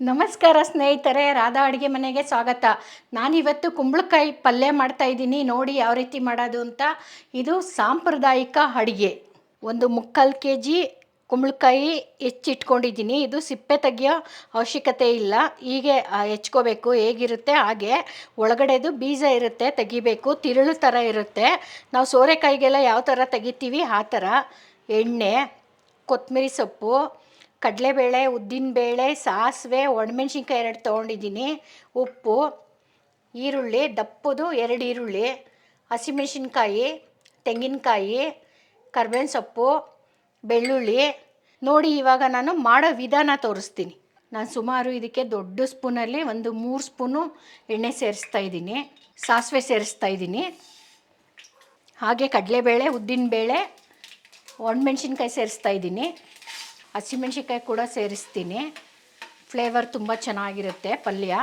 ನಮಸ್ಕಾರ ಸ್ನೇಹಿತರೆ, ರಾಧಾ ಅಡುಗೆ ಮನೆಗೆ ಸ್ವಾಗತ. ನಾನಿವತ್ತು ಕುಂಬಳಕಾಯಿ ಪಲ್ಯ ಮಾಡ್ತಾ ಇದ್ದೀನಿ. ನೋಡಿ ಯಾವ ರೀತಿ ಮಾಡೋದು ಅಂತ. ಇದು ಸಾಂಪ್ರದಾಯಿಕ ಅಡುಗೆ. ಒಂದು ಮುಕ್ಕಾಲು ಕೆ ಜಿ ಕುಂಬಳಕಾಯಿ ಹೆಚ್ಚಿಟ್ಕೊಂಡಿದ್ದೀನಿ. ಇದು ಸಿಪ್ಪೆ ತೆಗಿಯೋ ಅವಶ್ಯಕತೆ ಇಲ್ಲ. ಹೀಗೆ ಹೆಚ್ಕೋಬೇಕು. ಹೇಗಿರುತ್ತೆ? ಹಾಗೆ ಒಳಗಡೆದು ಬೀಜ ಇರುತ್ತೆ, ತೆಗಿಬೇಕು. ತಿರುಳು ಥರ ಇರುತ್ತೆ. ನಾವು ಸೋರೆಕಾಯಿಗೆಲ್ಲ ಯಾವ ಥರ ತೆಗಿತೀವಿ? ಆ ಥರ ಎಣ್ಣೆ, ಕೊತ್ತಂಬರಿ ಸೊಪ್ಪು ಕಡಲೆಬೇಳೆ, ಉದ್ದಿನಬೇಳೆ, ಸಾಸಿವೆ, ಒಣಮೆಣ್ಸಿನ್ಕಾಯಿ ಎರಡು ತೊಗೊಂಡಿದ್ದೀನಿ. ಉಪ್ಪು, ಈರುಳ್ಳಿ, ದಪ್ಪದು ಎರಡು ಈರುಳ್ಳಿ, ಹಸಿಮೆಣ್ಸಿನ್ಕಾಯಿ, ತೆಂಗಿನಕಾಯಿ, ಕರ್ಬೇವಿನ ಸೊಪ್ಪು, ಬೆಳ್ಳುಳ್ಳಿ. ನೋಡಿ, ಇವಾಗ ನಾನು ಮಾಡೋ ವಿಧಾನ ತೋರಿಸ್ತೀನಿ. ನಾನು ಸುಮಾರು ಇದಕ್ಕೆ ದೊಡ್ಡ ಸ್ಪೂನಲ್ಲಿ ಒಂದು ಮೂರು ಸ್ಪೂನು ಎಣ್ಣೆ ಸೇರಿಸ್ತಾ ಇದ್ದೀನಿ. ಸಾಸಿವೆ ಸೇರಿಸ್ತಾ ಇದ್ದೀನಿ. ಹಾಗೆ ಕಡಲೆಬೇಳೆ, ಉದ್ದಿನಬೇಳೆ, ಒಣಮೆಣ್ಸಿನ್ಕಾಯಿ ಸೇರಿಸ್ತಾ ಇದ್ದೀನಿ. ಹಸಿಮೆಣ್ಸಿನ್ಕಾಯಿ ಕೂಡ ಸೇರಿಸ್ತೀನಿ. ಫ್ಲೇವರ್ ತುಂಬ ಚೆನ್ನಾಗಿರುತ್ತೆ ಪಲ್ಯ.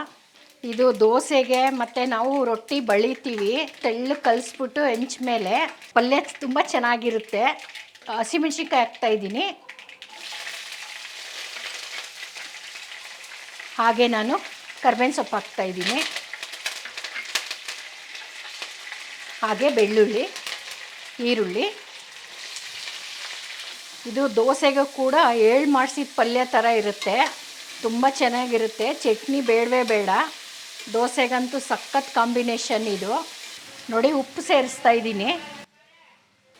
ಇದು ದೋಸೆಗೆ ಮತ್ತು ನಾವು ರೊಟ್ಟಿ ಬಳಿತೀವಿ. ತೆಳ್ಳು ಕಲಿಸ್ಬಿಟ್ಟು ಹೆಂಚ ಮೇಲೆ ಪಲ್ಯ ತುಂಬ ಚೆನ್ನಾಗಿರುತ್ತೆ. ಹಸಿಮೆಣ್ಸಿನ್ಕಾಯಿ ಹಾಕ್ತಾ ಇದ್ದೀನಿ. ಹಾಗೆ ನಾನು ಕರ್ಬೇವಿನ ಸೊಪ್ಪು ಹಾಕ್ತಾ ಇದ್ದೀನಿ. ಹಾಗೆ ಬೆಳ್ಳುಳ್ಳಿ, ಈರುಳ್ಳಿ ಇದು ದೋಸೆಗೂ ಕೂಡ ಏಳು ಮಾಡಿಸಿದ ಪಲ್ಯ ಥರ ಇರುತ್ತೆ. ತುಂಬ ಚೆನ್ನಾಗಿರುತ್ತೆ. ಚಟ್ನಿ ಬೇಡವೇ ಬೇಡ. ದೋಸೆಗಂತೂ ಸಖತ್ ಕಾಂಬಿನೇಷನ್ ಇದು. ನೋಡಿ ಉಪ್ಪು ಸೇರಿಸ್ತಾ ಇದ್ದೀನಿ.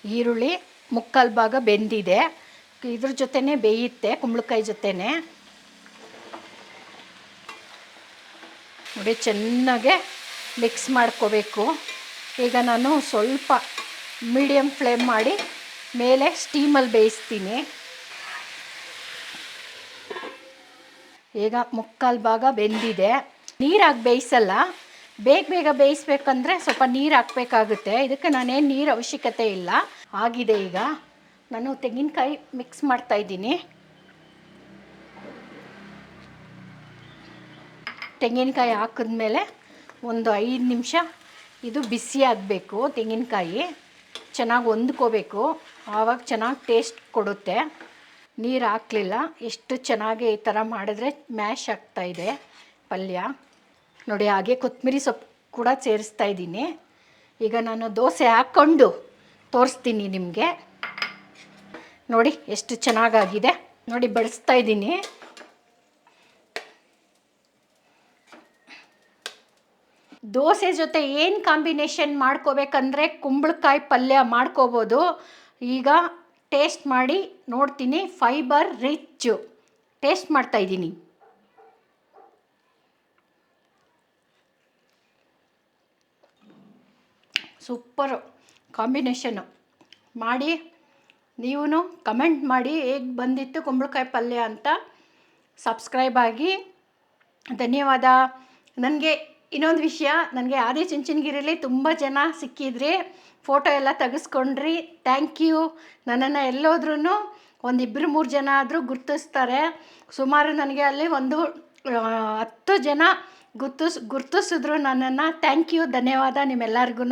ಈರುಳ್ಳಿ ಮುಕ್ಕಾಲು ಭಾಗ ಬೆಂದಿದೆ. ಇದ್ರ ಜೊತೆನೇ ಬೇಯುತ್ತೆ, ಕುಂಬಳಕಾಯಿ ಜೊತೆನೆ. ನೋಡಿ ಚೆನ್ನಾಗೆ ಮಿಕ್ಸ್ ಮಾಡ್ಕೋಬೇಕು. ಈಗ ನಾನು ಸ್ವಲ್ಪ ಮೀಡಿಯಮ್ ಫ್ಲೇಮ್ ಮಾಡಿ ಮೇಲೆ ಸ್ಟೀಮಲ್ಲಿ ಬೇಯಿಸ್ತೀನಿ. ಈಗ ಮುಕ್ಕಾಲು ಭಾಗ ಬೆಂದಿದೆ. ನೀರಾಗಿ ಬೇಯಿಸಲ್ಲ. ಬೇಗ ಬೇಗ ಬೇಯಿಸ್ಬೇಕಂದ್ರೆ ಸ್ವಲ್ಪ ನೀರು ಹಾಕಬೇಕಾಗುತ್ತೆ. ಇದಕ್ಕೆ ನಾನೇನು ನೀರು ಅವಶ್ಯಕತೆ ಇಲ್ಲ. ಆಗಿದೆ ಈಗ. ನಾನು ತೆಂಗಿನಕಾಯಿ ಮಿಕ್ಸ್ ಮಾಡ್ತಾ ಇದ್ದೀನಿ. ತೆಂಗಿನಕಾಯಿ ಹಾಕಿದ್ಮೇಲೆ ಒಂದು ಐದು ನಿಮಿಷ ಇದು ಬಿಸಿ ಆಗಬೇಕು ತೆಂಗಿನಕಾಯಿ. ಚೆನ್ನಾಗಿ ಹೊಂದ್ಕೋಬೇಕು. ಆವಾಗ ಚೆನ್ನಾಗಿ ಟೇಸ್ಟ್ ಕೊಡುತ್ತೆ. ನೀರು ಹಾಕಲಿಲ್ಲ. ಎಷ್ಟು ಚೆನ್ನಾಗಿ ಈ ಥರ ಮಾಡಿದ್ರೆ ಮ್ಯಾಶ್ ಆಗ್ತಾಯಿದೆ ಪಲ್ಯ. ನೋಡಿ, ಹಾಗೆ ಕೊತ್ತಂಬರಿ ಸೊಪ್ಪು ಕೂಡ ಸೇರಿಸ್ತಾ ಇದ್ದೀನಿ. ಈಗ ನಾನು ದೋಸೆ ಹಾಕ್ಕೊಂಡು ತೋರಿಸ್ತೀನಿ ನಿಮಗೆ. ನೋಡಿ, ಎಷ್ಟು ಚೆನ್ನಾಗಾಗಿದೆ. ನೋಡಿ, ಬಡಿಸ್ತಾ ಇದ್ದೀನಿ. ದೋಸೆ ಜೊತೆ ಏನು ಕಾಂಬಿನೇಷನ್ ಮಾಡ್ಕೋಬೇಕಂದ್ರೆ ಕುಂಬಳಕಾಯಿ ಪಲ್ಯ ಮಾಡ್ಕೋಬೋದು. ಈಗ ಟೇಸ್ಟ್ ಮಾಡಿ ನೋಡ್ತೀನಿ ಫೈಬರ್ ರಿಚ್ಚು ಟೇಸ್ಟ್ ಮಾಡ್ತಾ ಇದ್ದೀನಿ. ಸೂಪರು ಕಾಂಬಿನೇಷನ್ನು ಮಾಡಿ ನೀವು ಕಮೆಂಟ್ ಮಾಡಿ ಹೇಗೆ ಬಂದಿತ್ತು ಕುಂಬಳಕಾಯಿ ಪಲ್ಯ ಅಂತ ಸಬ್ಸ್ಕ್ರೈಬ್ ಆಗಿ. ಧನ್ಯವಾದ. ನನಗೆ ಇನ್ನೊಂದು ವಿಷಯ, ನನಗೆ ಆದಿ ಚುಂಚನಗಿರಿಲಿ ತುಂಬ ಜನ ಸಿಕ್ಕಿದ್ರಿ. ಫೋಟೋ ಎಲ್ಲ ತೆಗೆಸ್ಕೊಂಡ್ರಿ. ಥ್ಯಾಂಕ್ ಯು ನನ್ನನ್ನು ಎಲ್ಲೋದ್ರೂ ಒಂದಿಬ್ಬರು ಮೂರು ಜನ ಆದರೂ ಗುರ್ತಿಸ್ತಾರೆ. ಸುಮಾರು ನನಗೆ ಅಲ್ಲಿ ಒಂದು ಹತ್ತು ಜನ ಗುರ್ತಿಸ್, ಗುರ್ತಿಸಿದ್ರು ನನ್ನನ್ನು. ಥ್ಯಾಂಕ್ ಯು ಧನ್ಯವಾದ ನಿಮ್ಮೆಲ್ಲರಿಗೂ